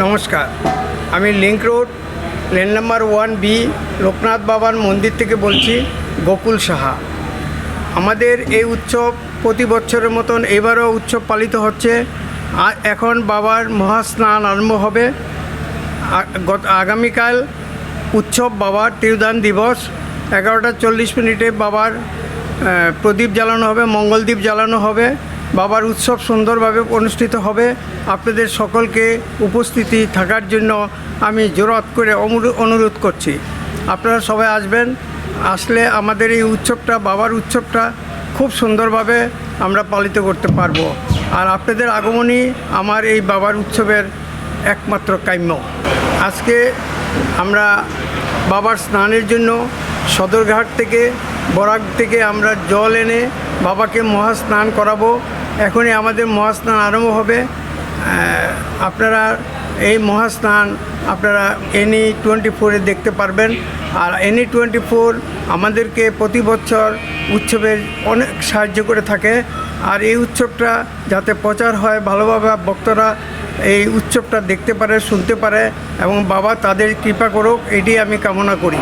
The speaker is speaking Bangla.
নমস্কার। আমি link road, lane number one B, Loknath বাবার মন্দির থেকে বলছি, গোকুল সাহা। আমাদের এই উৎসব প্রতি বছরের মতন এবারও উৎসব পালিত হচ্ছে। এখন বাবার মহাস্নান আরম্ভ হবে। আগামীকাল উৎসব বাবার তিরুদান দিবস। এগারোটা চল্লিশ মিনিটে বাবার প্রদীপ জ্বালানো হবে মঙ্গলদীপ জ্বালানো হবে। বাবার উৎসব সুন্দরভাবে অনুষ্ঠিত হবে। আপনাদের সকলকে উপস্থিতি থাকার জন্য আমি জোরত করে অনুরো- অনুরোধ করছি। আপনারা সবাই আসবেন। আসলে আমাদের এই উৎসবটা, বাবার উৎসবটা খুব সুন্দরভাবে আমরা পালিত করতে পারব। আর আপনাদের আগমনই আমার এই বাবার উৎসবের একমাত্র কাম্য। আজকে আমরা বাবার স্নানের জন্য সদরঘাট থেকে বরাক থেকে আমরা জল এনে বাবাকে মহাস্নান করাবো। এখনই আমাদের মহাস্নান আরম্ভ হবে। আপনারা এই মহাস্নান আপনারা এনি টোয়েন্টি ফোরে দেখতে পারবেন। আর এনি টোয়েন্টি ফোর আমাদেরকে প্রতি বছর উৎসবের অনেক সাহায্য করে থাকে। আর এই উৎসবটা যাতে প্রচার হয়, ভালোভাবে ভক্তরা এই উৎসবটা দেখতে পারে, শুনতে পারে এবং বাবা তাদের কৃপা করুক, এটি আমি কামনা করি।